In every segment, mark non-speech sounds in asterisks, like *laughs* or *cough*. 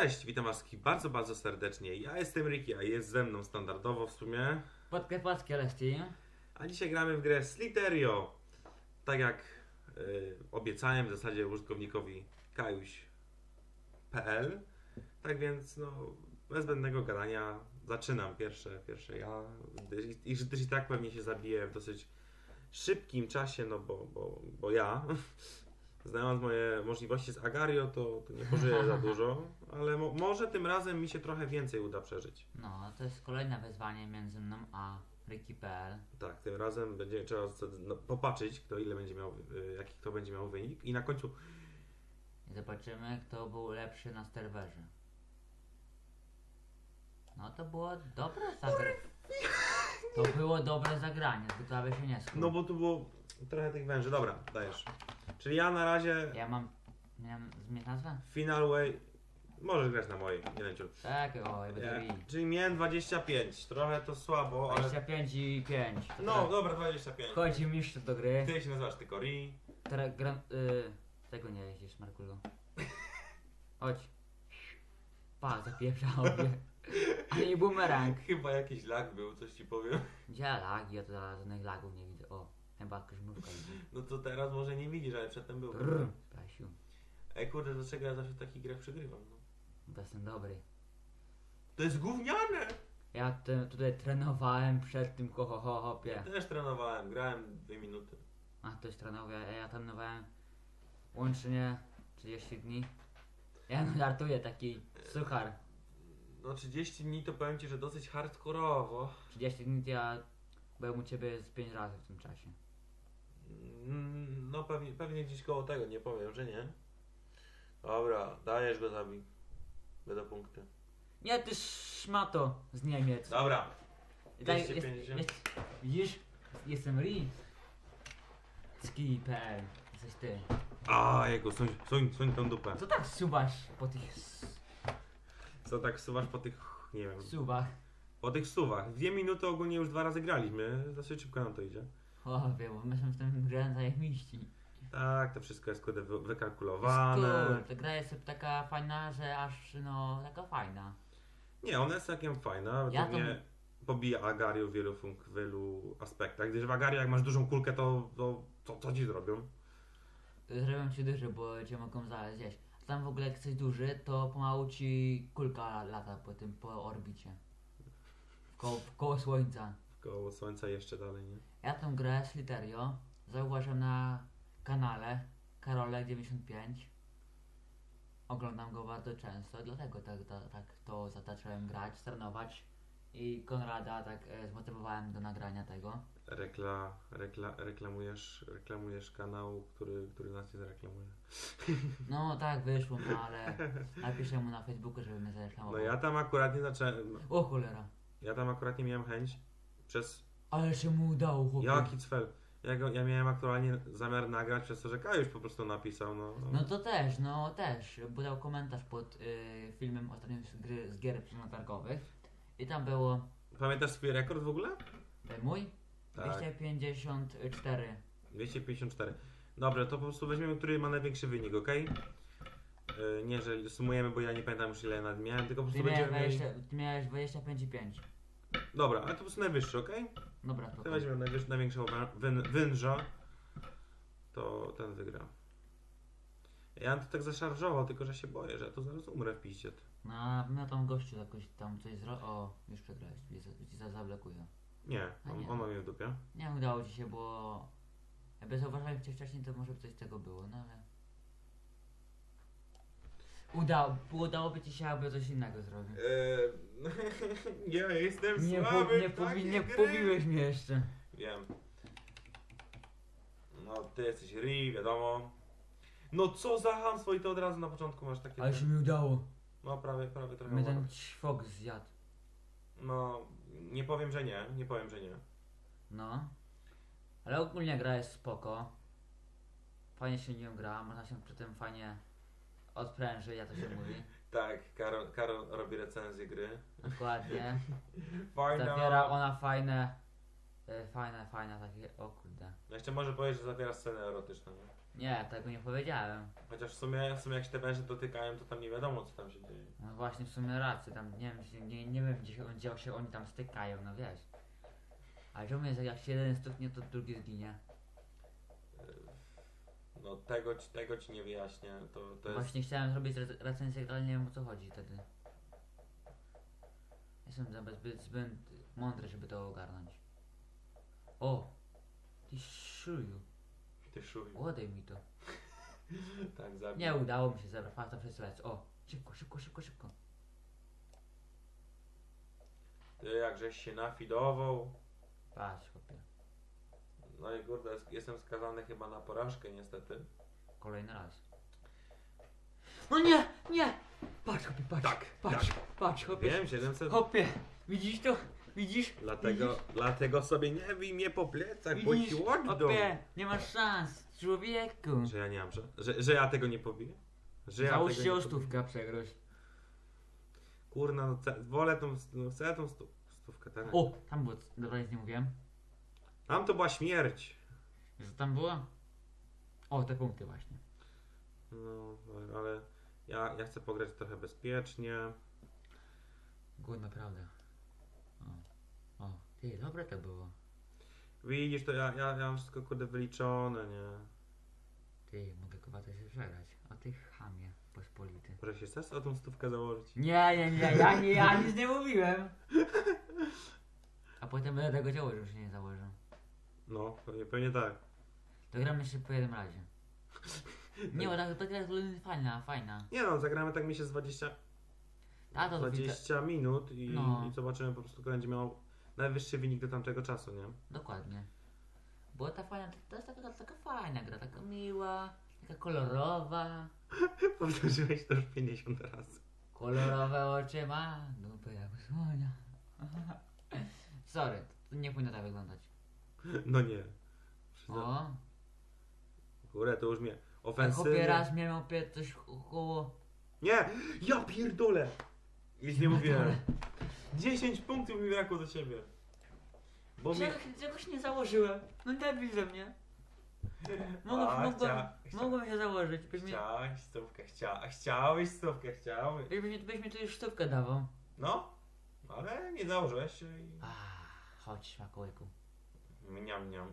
Cześć, witam was wszystkich bardzo, bardzo serdecznie. Ja jestem Ricky, a jest ze mną standardowo w sumie. Podkarpackie Lesti. A dzisiaj gramy w grę Sliterio. Tak jak y, obiecałem w zasadzie użytkownikowi kajuś.pl. Tak więc, no, bez zbędnego gadania zaczynam pierwsze, pierwsze ja. I, i, gdyż i tak pewnie się zabiję w dosyć szybkim czasie, no bo, bo, bo ja. Znając moje możliwości z Agario, to, to nie pożyję za *laughs* dużo, ale mo, może tym razem mi się trochę więcej uda przeżyć. No, to jest kolejne wyzwanie między mną a Ricky.pl. Tak, tym razem będzie trzeba no, popatrzeć, kto ile będzie miał, y, jaki kto będzie miał wynik i na końcu I zobaczymy, kto był lepszy na serwerze. No to było dobre zagranie. To było dobre zagranie, tylko aby się nie. No bo tu było trochę tych węży. Dobra, dajesz. Czyli ja na razie Ja mam... Miałem zmienić nazwę? Final Way. Możesz grać na mojej, nie leciu. Tak, oj, będę. Czyli miałem 25. Trochę to słabo, ale. 25 i 5. No, dobra, 25. Chodzi mistrz do gry. Ty się nazywasz tylko Ri. Teraz gram... Y, tego nie jeździsz, Markulo. *laughs* Chodź. Pa, zapieprzał mnie. Ale nie bumerang. Chyba jakiś lag był, coś ci powiem. Gdzie lagi? Ja to żadnych lagów nie widzę. O, chyba kryżmówka idzie. No to teraz może nie widzisz, ale przedtem był. Brrr, Kasiu. Ej kurde, dlaczego ja zawsze w takich grach przegrywam? No. To jestem dobry. To jest gówniane! Ja te, tutaj trenowałem przed tym ho, ho, ho, hopie. Też trenowałem, grałem dwie minuty. A ktoś trenował, ja, ja trenowałem łącznie 30 dni. Ja no żartuję, taki suchar. No 30 dni to powiem ci, że dosyć hardkorowo. 30 dni to ja byłem u ciebie z 5 razy w tym czasie. Mm, No pewnie, pewnie gdzieś koło tego, nie powiem, że nie. Dobra, dajesz go zabij. Będą punkty. Nie, ty szmato z Niemiec. Dobra. I tak 250. Jest, jest, widzisz? Jestem Ri. Ski.pl Jesteś ty. A, jego, suń, suń, suń tą dupę. Co tak suwasz po tych s- Co tak suwasz po tych, nie wiem, suwach? po tych suwach. Dwie minuty ogólnie już dwa razy graliśmy, dosyć szybko nam to idzie. O, wiem, bo my są w tym grze zajebiści. Tak, to wszystko jest kurde wy- wykalkulowane. Skór, ta gra jest taka fajna, że aż no, taka fajna. Nie, ona jest całkiem fajna. Ja Ja mnie pobija Agario w wielu, funk- w wielu aspektach. Gdyż w Agario jak masz dużą kulkę, to, to, to co ci zrobią? Zrobią ci duży, bo cię mogą zaraz zjeść. Tam w ogóle jak jesteś duży, to pomału ci kulka lata po tym, po orbicie. Koło, koło słońca. Koło słońca jeszcze dalej, nie? Ja tę grę Sliterio zauważyłem na kanale Karolek95. Oglądam go bardzo często, dlatego tak, tak, tak to zacząłem grać, trenować i Konrada tak e, zmotywowałem do nagrania tego. Rekla, rekla, reklamujesz, reklamujesz kanał, który, który nas nie zareklamuje. *laughs* No tak wyszło, no ale napiszę mu na Facebooku, żeby mnie No zareklamował. ja tam akurat nie zacząłem, O cholera. ja tam akurat nie miałem chęć przez Ale się mu udało, chłopie. jaki cfel. Ja, go, ja miałem aktualnie zamiar nagrać przez to, że Kajusz po prostu napisał, no. No to też, no też. Bo dał komentarz pod y, filmem ostatnim z, gry, z gier przetargowych. I tam było Pamiętasz swój rekord w ogóle? y, mój Tak. 254. 254. Dobrze, to po prostu weźmiemy, który ma największy wynik, ok? Nie, że sumujemy, bo ja nie pamiętam już ile nad miałem, tylko po Ty prostu miałeś, będziemy mieli... 20, ty miałeś 25,5. Dobra, ale to po prostu najwyższy, ok? Dobra, to To weźmiemy najwyższy, największego wę- węża, to ten wygra. Ja bym to tak zaszarżował, tylko że się boję, że ja tu zaraz umrę w piździe. No, no tam gościu jakoś tam coś zro... O, już przegrałeś, ci za- zablokuje. Nie, A on, nie. on ma mnie w dupie. Nie udało ci się, bo... Jakby zauważyłem cię wcześniej, to może coś z tego było, no ale... Udało, udałoby ci się, aby coś innego zrobił. Eee, *laughs* ja jestem Nie, po, słaby nie, w takie nie pobiłeś mnie jeszcze. Wiem. No, ty jesteś Ri, wiadomo. No co za hamstwo i to od razu na początku masz takie... Ale się mi udało. No prawie, prawie trochę Mnie ten ćwok zjadł. No, nie powiem, że nie, nie powiem, że nie. No. Ale ogólnie gra jest spoko. Fajnie się nią gra, można się przy tym fajnie odpręży, jak to się mówi. *laughs* Tak, Karol, Karol robi recenzję gry. Dokładnie. *laughs* Fajna. Zawiera ona fajne, e, fajne, fajne takie, o kurde. No jeszcze może powiedzieć, że zawiera scenę erotyczną. Nie? Nie, tego nie powiedziałem. Chociaż w sumie, w sumie jak się te węże dotykają, to tam nie wiadomo co tam się dzieje. No właśnie w sumie rację, tam nie wiem, nie, nie wiem gdzie, się- gdzie się oni tam stykają, no wiesz. Ale czemu jest, jak się jeden stuknie, to drugi zginie? No tego ci, tego ci nie wyjaśnię. To, to jest... Właśnie chciałem zrobić re- recenzję, ale nie wiem o co chodzi wtedy. Jestem zbyt, zbyt, zbyt mądry, żeby to ogarnąć. O! Ty szuju, Ty odej mi to. *laughs* Tak, zabij. Nie udało mi się zebrać, patrz wszyscy lecą. O! Szybko, szybko, szybko, szybko. Ty jakżeś się nafidował. Patrz, chłopie. No i kurde, jest- jestem skazany chyba na porażkę niestety. Kolejny raz. No nie, nie! Patrz, chłopie, patrz. Tak, patrz, patrz, chłopie. Wiem, 700. Chłopie, widzisz to? Widzisz? Dlatego, Widzisz? dlatego sobie nie bij mnie po plecach, bo Widzisz? ci oddam. Chłopie, nie masz szans, człowieku. Że ja nie mam, że, że, że ja tego nie pobiję? Że ja Załóż tego się nie o pobiję? stówkę, przegroś. Kurna, no ce, wolę tą, no chcę tą stu, stówkę, tak? O, tam było, dobra, nic nie mówiłem. Tam to była śmierć. Że tam było? O, te punkty właśnie. No, ale ja, ja chcę pograć trochę bezpiecznie. Good, naprawdę. Ty, dobre to było. Widzisz, to ja, ja, ja mam wszystko kurde wyliczone, nie? Ty, mogę to się przegrać. A ty chamie, pospolity. Może się chcesz o tą stówkę założyć? Nie, nie, nie, ja, nie, ja nic nie mówiłem. A potem będę tego działał, że się nie założę. No, pewnie, pewnie tak. To gramy jeszcze po jednym razie. Nie, bo ta, ta gra jest fajna, fajna. Nie no, zagramy tak mi się z 20, Ta to 20 minut i, No. i zobaczymy po prostu, kto będzie miał najwyższy wynik do tamtego czasu, nie? Dokładnie. Była ta fajna, to jest taka, taka fajna gra, taka miła, taka kolorowa. *laughs* Powtórzyłeś to już 50 razy. Kolorowe oczy ma, dupy jak słonia. *laughs* Sorry, to nie powinno tak wyglądać. No nie. Przyzna- O, Kurde, to już mnie jak ofensywnie... chłopie raz mnie pie- coś koło... Nie! Ja pierdolę! Nic nie mówiłem. 10 punktów mi brakło do ciebie. Bo mi... Czegoś, czegoś nie założyłem. No nie widzę mnie. Mogłem, A, mogłem, chcia- chcia- mogłem się założyć. Byś mi, Chciałeś stówkę, chcia... a chciałeś stówkę, chciałeś. byś, mi- byś mi tu już sztukę dawał. No, ale nie założyłeś się i... A, chodź, smakołyku. Mniam, mniam.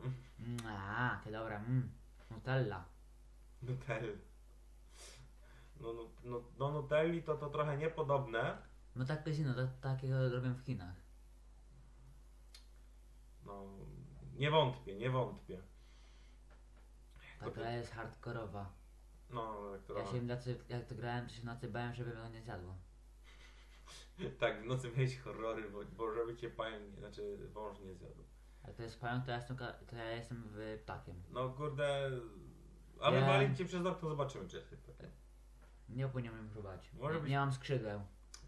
A, ty dobra, mm. Nutella. Nutelli. No, no, no, do Nutelli to to trochę niepodobne. No tak casino, tak, takiego robią w Chinach. No, nie wątpię, nie wątpię. Ta gra jest hardkorowa. No, która... Ja się nocy, jak to grałem, to się w nocy bałem, żeby mnie nie zjadło. *laughs* Tak, w nocy miałeś horrory, bo, bo żeby cię pająk, znaczy wąż nie zjadł. Jak to jest pająk, to ja jestem, to ja jestem w ptakiem. No kurde, ale Ja- walić cię przez okno, zobaczymy czy jesteś taki. Nie powinienem próbować. Może być- nie mam skrzydeł.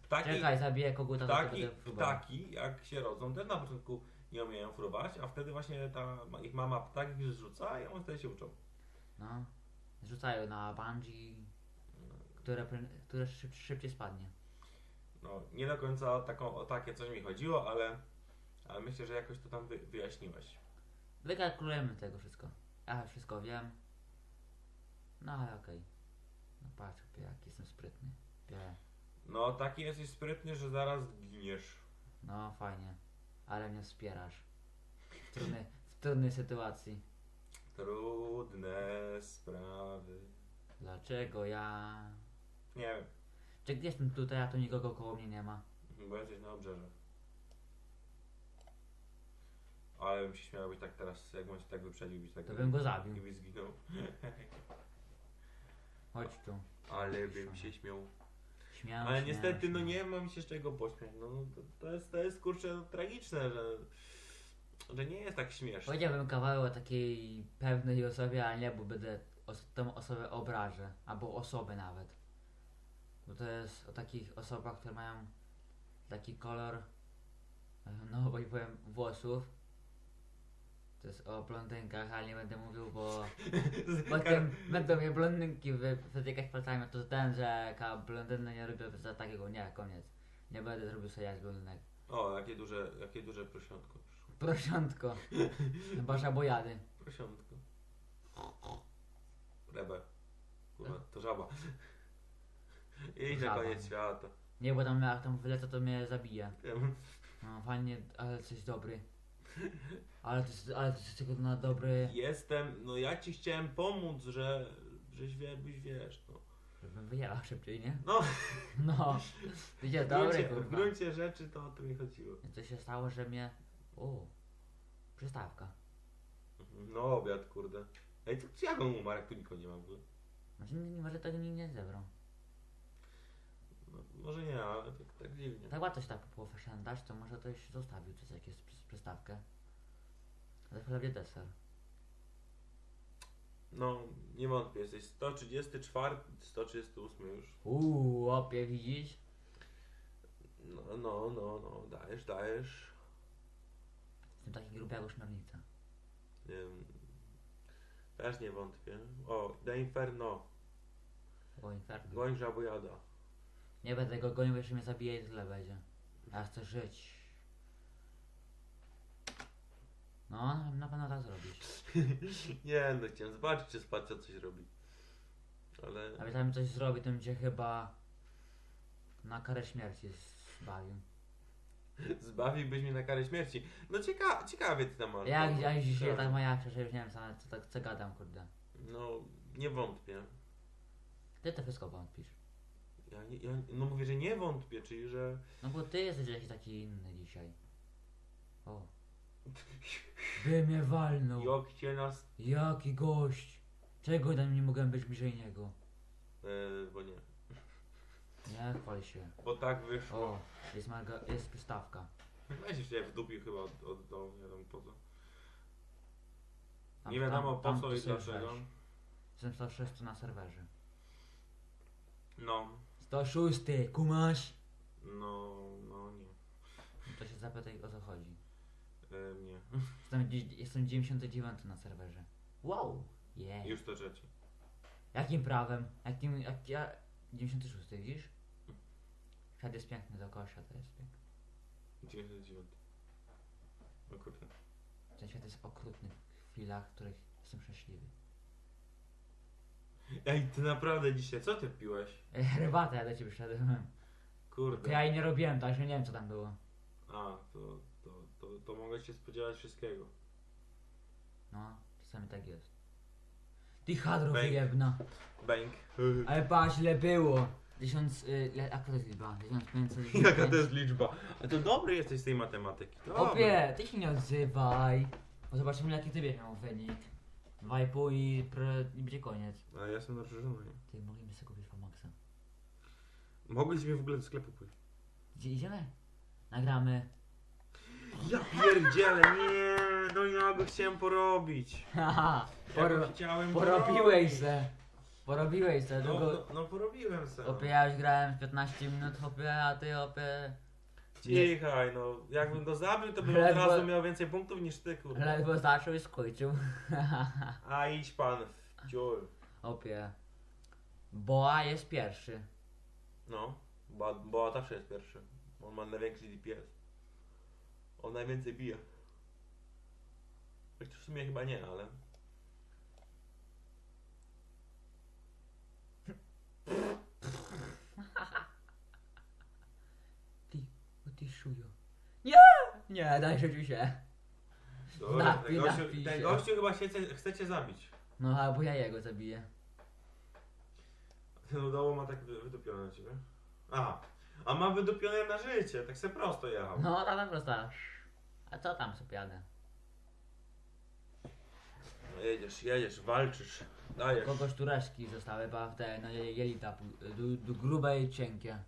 Ptaki, Czekaj, zabiję koguta, to ptaki, będę próbował. ptaki jak się rodzą, też na początku nie umieją fruwać, a wtedy właśnie ta ich mama ptak ich zrzuca i one wtedy się uczą. No. Rzucają na bungee, które, które szyb, szybciej spadnie. No, nie do końca o, taką, o takie coś mi chodziło, ale, ale myślę, że jakoś to tam wy, wyjaśniłeś. Wykalkulujemy tego wszystko. Ja wszystko wiem. No ale okej. No patrz, jaki jestem sprytny. Wie. No, taki jesteś sprytny, że zaraz giniesz. No fajnie. Ale mnie wspierasz. W trudnej, w trudnej sytuacji. Trudne sprawy. Dlaczego ja... Nie wiem, Czy gdzie jestem tutaj, a tu nikogo koło mnie nie ma? bo jesteś na obrzeże. Ale bym się śmiał być tak teraz, jak bym się tak wyprzedził, być tak To bym go zabił. I by zginął. Chodź tu. Ale bym się śmiał. Ale niestety, no nie mam się z czego pośmiać. No, no to, to jest, to jest kurczę tragiczne, że, że nie jest tak śmieszne. Powiedziałbym kawał o takiej pewnej osobie, ale nie, bo będę os- tą osobę obrażę. Albo osobę nawet. Bo to jest o takich osobach, które mają taki kolor, e, no bo i powiem, włosów. To jest o blondynkach, ale nie będę mówił, bo *laughs* potem będą mnie blondynki wy- wytykać palcami, to ten, że jaka blondyna nie robię za takiego, nie, koniec. Nie będę zrobił sobie jak blondynek. O, jakie duże, jakie duże prosiątko. Prosiątko. *laughs* Chyba żabojady. Prosiątko. Rebę. Kurwa, to żaba. Idź na Żaba. koniec świata. Nie, bo tam jak tam wylecę, to mnie zabije. Wiem. No fajnie, ale jesteś dobry. Ale to jest, ale to jest tylko na dobry, Jestem, no ja ci chciałem pomóc, że, żeś wie, byś wiesz, no. żebym wyjechał szybciej, nie? No, No, widzicie, w dobry gruncie, w kurwa. gruncie rzeczy to o to mi chodziło. I co się stało, że mnie... O, przystawka. No obiad, kurde. Ej, to jak on umarł, jak tu nikogo nie ma w ogóle? Może, nie- może tego nikt nie zebrał. No, może nie, ale tak, tak dziwnie. Tak łatwo się tak fashion dać, to może ktoś zostawił coś jakieś przy- przystawkę. Ale chlebie deser. No, nie wątpię, jesteś 134, 138 już. Uuu, opie, widzisz? No, no, no, no, dajesz, dajesz. Jestem taki gruby jak ośmiornica. Nie wiem. Też nie wątpię. O, The Inferno. O, inferno. Goń żabojada. Nie będę go gonił, jeszcze mnie zabije i tyle będzie. Ja chcę żyć. No, na- pewno tak zrobić. *laughs* Nie, no chciałem zobaczyć, czy spacja coś robi. Ale... A tam coś zrobi, to cię chyba na karę śmierci zbawił. Zbawiłbyś mnie na karę śmierci. No cieka ciekawie ty tam masz. Jak, no, dzisiaj tak moja że już nie wiem co, co, tak- co gadam, kurde. No, nie wątpię. Ty to wszystko wątpisz. Ja, nie, ja no mówię, że nie wątpię, czyli że... No bo ty jesteś jakiś taki inny dzisiaj. O. *laughs* By mnie walnął. Jak cię nas... Jaki gość. Czego tam nie mogłem być bliżej niego? E, bo nie. Nie chwal się. Bo tak wyszło. O, jest, marga, jest przystawka. Weź się w dupiu chyba od, od dołu, nie wiem po co. Tam- nie wiadomo tam- po tam co i dlaczego. Jestem 106 na serwerze. No, 106, kumasz? no, no nie. To się zapytaj o co chodzi. E, nie. Jestem, jestem 99 na serwerze. Wow, yeah. Już to trzecie. Jakim prawem? Jakim, jak ja... 96, widzisz? Świat jest piękny, dookoła świata jest piękny. 99. No kurde. Ten świat jest okrutny w chwilach, w których jestem szczęśliwy. Ej, ty naprawdę dzisiaj, co ty piłeś? Ej, herbatę ja do ciebie szedłem. To Kurde. ja jej nie robiłem, także nie wiem co tam było. A, to, to, to, to mogę się spodziewać wszystkiego. No, czasami tak jest. Ty hadro Bęk. wyjebna. Bank. Ale patrz ile było. Tysiąc... Y, le, jaka to jest liczba? 1500... *laughs* Jaka to jest liczba? A to dobry jesteś z tej matematyki. Dobry. Opie, ty się nie odzywaj. Bo zobaczymy jaki ty będziesz miał wynik. 2,5 i, pr- i będzie koniec. A ja jestem na żonie. Ty, moglibyśmy sobie kupić Famaxa. Mogliśmy w ogóle do sklepu pójść. Gdzie idziemy? Nagramy. Ja pierdzielę, nie, no ja go chciałem porobić. *laughs* Haha, Ja go poro, chciałem porobiłeś porobić. se. Porobiłeś se. No, Długo... no, no porobiłem se. Opie, ja już grałem 15 minut, opie, a ty opie... Cichaj, no. Jakbym go zabił, to bym od razu miał więcej punktów niż ty, kurde. Ledwo zaczął i skończył. *laughs* A idź pan w ciul. Opie. Boa jest pierwszy. No, bo, bo zawsze jest pierwszy. On ma największy DPS. On najwięcej bije. W sumie chyba nie, ale... Ty, Nie! Nie, daj się. Dobra, Napij, ten gościu, napij ten się. gościu chyba się chce, chce cię zabić. No albo ja jego zabiję. Ten udało ma tak wy- wydupione na ciebie. A, a ma wydupione na życie, tak se prosto jechał. No, tak po prostu. A co tam sobie jadę? No jedziesz, jedziesz, walczysz, dajesz. Kogoś tu reszki zostały, te, no je- jelita pu- du, du grube i cienkie.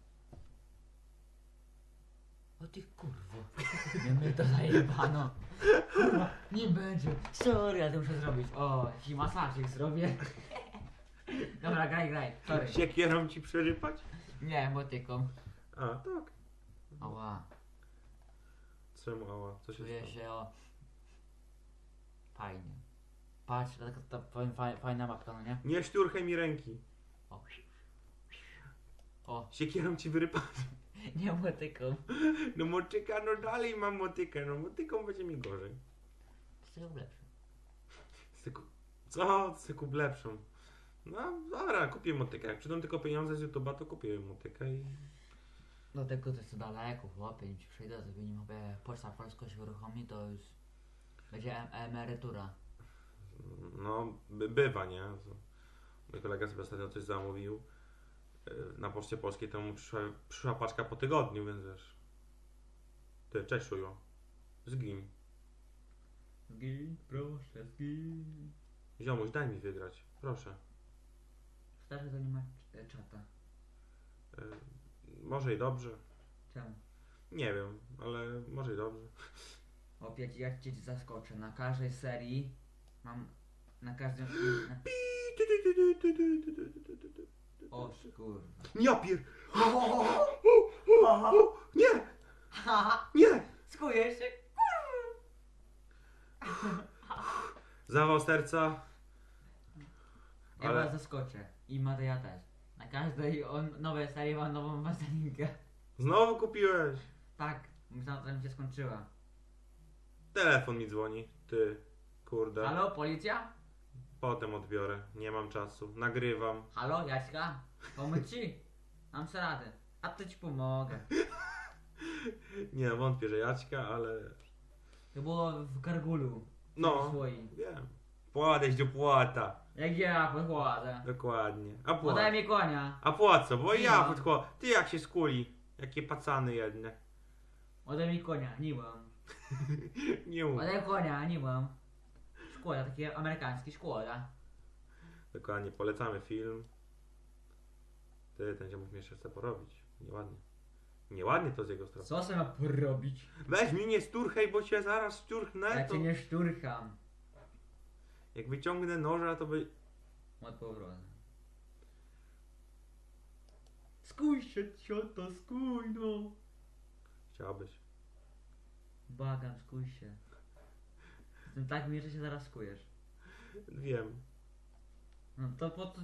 O ty kurwo. Nie mnie to zajebano. Kurwa, nie będzie. Sorry, ja to muszę zrobić. O, ci masażyk zrobię. Dobra, graj, graj. Sorry. Siekierą ci przerypać? Nie, motyką. A, tak. Ała, Czemu ała? Co się czuję stało? się o... Fajnie. Patrz, taka ta fa- fa- fajna mapka, no nie? Nie szturchaj mi ręki. O. O, Siekierą ci wyrypać. *laughs* nie motyką. No motyka, no dalej mam motykę, no motyką będzie mi gorzej. Z tego lepsze. Syku... Co? Sykup lepszą. No dobra, kupię motykę. Jak przyjdą tylko pieniądze z YouTube'a, to kupię motykę i... Dlatego to jest to daleko, chłopie, ci przyjdę, to nim chłopie Poczta Polska się uruchomi, to już będzie em emerytura. No, by, bywa, nie? Mój kolega sobie ostatnio coś zamówił na Poczcie Polskiej, to mu przyszła, przyszła paczka po tygodniu, więc wiesz. Ty, cześć Szujo. Zgin. Zgin, proszę, zgin. Ziomuś, daj mi wygrać. Proszę. Szkoda, że to nie ma czata. Yy, może i dobrze. Czemu? Nie wiem, ale może i dobrze. Opie, jak cię zaskoczę, na każdej serii mam, na każdym... Na... O kurwa. Ja pier... Nie! Nie! Skuję się. Zawał serca. Ja Ale- was zaskoczę. I Mateja też. Na każdej on, nowej serii mam nową wazelinkę. Znowu kupiłeś. Tak, myślałem, że mi się skończyła. Telefon mi dzwoni. Ty, kurde. Halo, policja? Potem odbiorę. Nie mam czasu. Nagrywam. Halo, Jaśka? Pomóc ci? Mam sobie radę. A to ci pomogę. *laughs* Nie wątpię, że Jaćka, ale... To było w Gargulu. No, Swoim. wiem. Pładeś do płata. Jak ja podkładę. Dokładnie. A Podaj płat. mi konia. A płat co? Bo ja No. podkładam. Ty jak się skuli. Jakie pacany jedne. Podaj mi konia, nie mam. *laughs* Nie mów. Podaj konia, nie mam. Szkoda, taki amerykański, szkoda. Dokładnie, polecamy film. Ty, ten ziomów mnie jeszcze chce porobić. Nieładnie. Nieładnie to z jego strony. Co sobie ma porobić? Weź mi nie sturchaj, bo cię zaraz szturchnę. Ja To... cię nie szturcham. Jak wyciągnę noża, to by... Od powrotu. Skuj się, cioto, skuj no. Chciałbyś. Błagam, skuj się. Jestem tak miły, że się zaraz skujesz. Wiem. No to po co,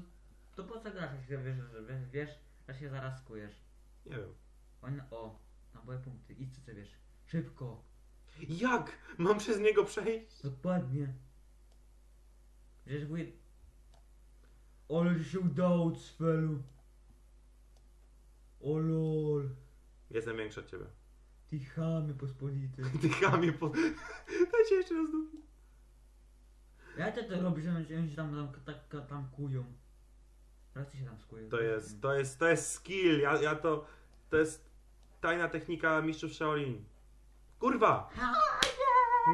to po co grasz, jak się wiesz, że wiesz, wiesz, że się zaraz skujesz. Nie wiem. On, o, były punkty, idź co ty wiesz. Szybko. Jak? Mam przez niego przejść? Dokładnie. Przecież wuj... Ale ci się udało, Cfelu. O lol. Jestem większy od ciebie. Ty chamie pospolity. Ty chamie po... *laughs* Dajcie jeszcze raz do... Jak ty to robisz, że oni się tam, tam, tak, tam kują? Jak ty się tam skują? To jest, to jest, to jest skill. Ja, ja to... To jest tajna technika mistrzów Shaolin. Kurwa!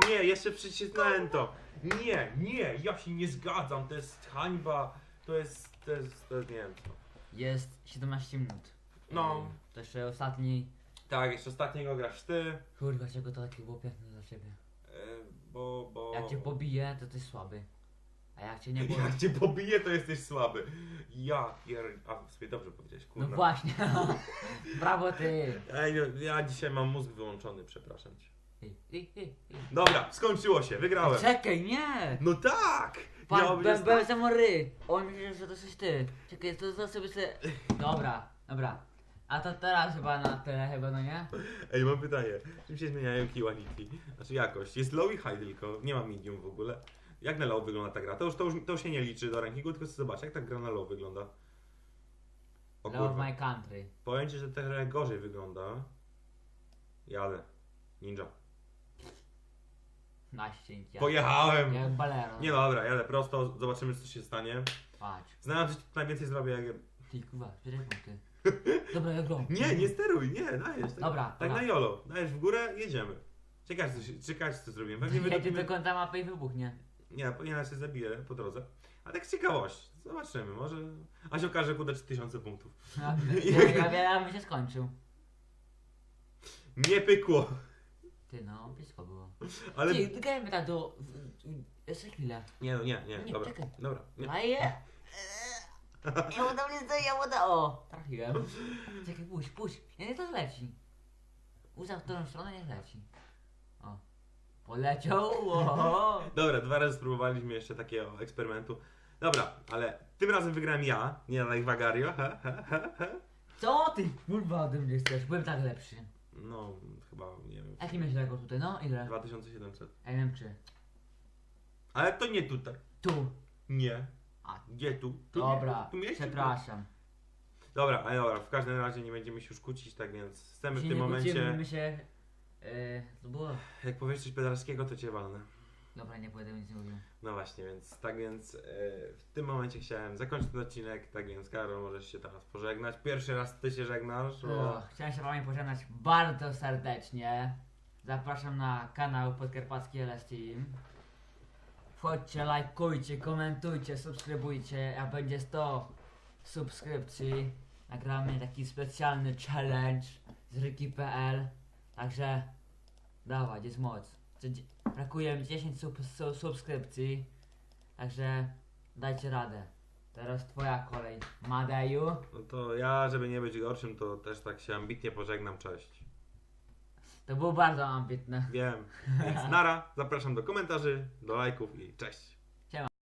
Nie, jeszcze przycisnąłem to. Nie, nie, ja się nie zgadzam. To jest hańba. To jest, to jest, to jest, nie wiem co. Jest 17 minut. No. To jeszcze ostatni. Tak, jeszcze ostatniego grasz ty. Kurwa, czego to takie było piękne dla ciebie. Bo, bo... Jak cię pobiję, to ty słaby. A jak cię nie *laughs* boli... Jak cię pobije, to jesteś słaby. Ja pier... A, sobie dobrze powiedziałeś, No kurwa. właśnie. *laughs* Brawo ty. Ej, no, ja dzisiaj mam mózg wyłączony, przepraszam cię. Ej, ej, ej, ej. Dobra, skończyło się, wygrałem. Czekaj, nie! No tak! Pan, byłem tak. samory. On myśli, że to jesteś ty. Czekaj, to, to sobie sobie... Dobra, dobra. A to teraz chyba na tyle chyba, no nie? Ej, mam pytanie. Czym się zmieniają quality? Znaczy jakość. Jest low i high tylko, nie ma medium w ogóle. Jak na low wygląda ta gra? To już, to już, to już się nie liczy do rankingu, tylko chcę zobaczyć, jak ta gra na low wygląda. O Love kurwa. my country. Powiem ci, że ta gra gorzej wygląda. Jadę. Ninja. Na ścięcie. Pojechałem! Jak balero. Nie dobra, jadę prosto, zobaczymy co się stanie. Patrz. Znając, że najwięcej zrobię jak... Ty kurwa, cztery punkty. Dobra, ja gram. *laughs* Nie, nie steruj, nie, dajesz. Tak, Dobra, tak dobra. na jolo. Dajesz w górę, jedziemy. Czekaj, co, się- co zrobimy. Pewnie *laughs* Jedzie wydupimy... do końca mapy i wybuchnie. Nie, nie nas się zabije po drodze. A tak z ciekawości. Zobaczymy, może... A się okaże, kuda 3000 punktów. Ja, ja, ja, ja, ja bym się skończył. Nie pykło. Ty no, blisko było. Ale... Ty, grajmy tak do... w- w- Jeszcze chwilę. Nie, no nie, nie, Nie, dobra. czekaj. Dobra, nie. Daję. *laughs* *laughs* Ja uda mnie to, ja uda... O, trafiłem. Czekaj, puść, puść. Nie, nie, to leci. Ustaw w którą stronę, niech leci. O. Poleciał, o. *laughs* Dobra, dwa razy spróbowaliśmy jeszcze takiego eksperymentu. Dobra, ale tym razem wygrałem ja, nie na Wagario. Ha, ha, ha, ha. Co ty, kurwa, ode mnie chcesz? Byłem tak lepszy. No, chyba, nie wiem. Jaki miałeś rekord tutaj, no? Ile? 2700. Ja wiem czy. Ale to nie tutaj. Tu. Nie. A. Gdzie tu? tu Dobra, Nie. Tu przepraszam. Dobra, ale dobra, w każdym razie nie będziemy się już kłócić, tak więc chcemy w Się tym nie momencie, kłócimy, my się... Yy, to było... jak powiesz coś pedalskiego, to cię walnę. Dobra, nie będę nic mówił. No właśnie, więc tak więc e, w tym momencie chciałem zakończyć ten odcinek, tak więc Karol, możesz się teraz pożegnać. Pierwszy raz ty się żegnasz, bo... O, chciałem się wami pożegnać bardzo serdecznie. Zapraszam na kanał Podkarpacki LS Team. Wchodźcie, lajkujcie, komentujcie, subskrybujcie, a będzie 100 subskrypcji. Nagramy taki specjalny challenge z Ryki.pl. Także dawać, jest moc. Brakuje mi 10 sub, su, subskrypcji. Także dajcie radę. Teraz twoja kolej, Madeju. No to ja, żeby nie być gorszym, to też tak się ambitnie pożegnam, cześć. To było bardzo ambitne. Wiem. Więc nara, zapraszam do komentarzy, do lajków i cześć.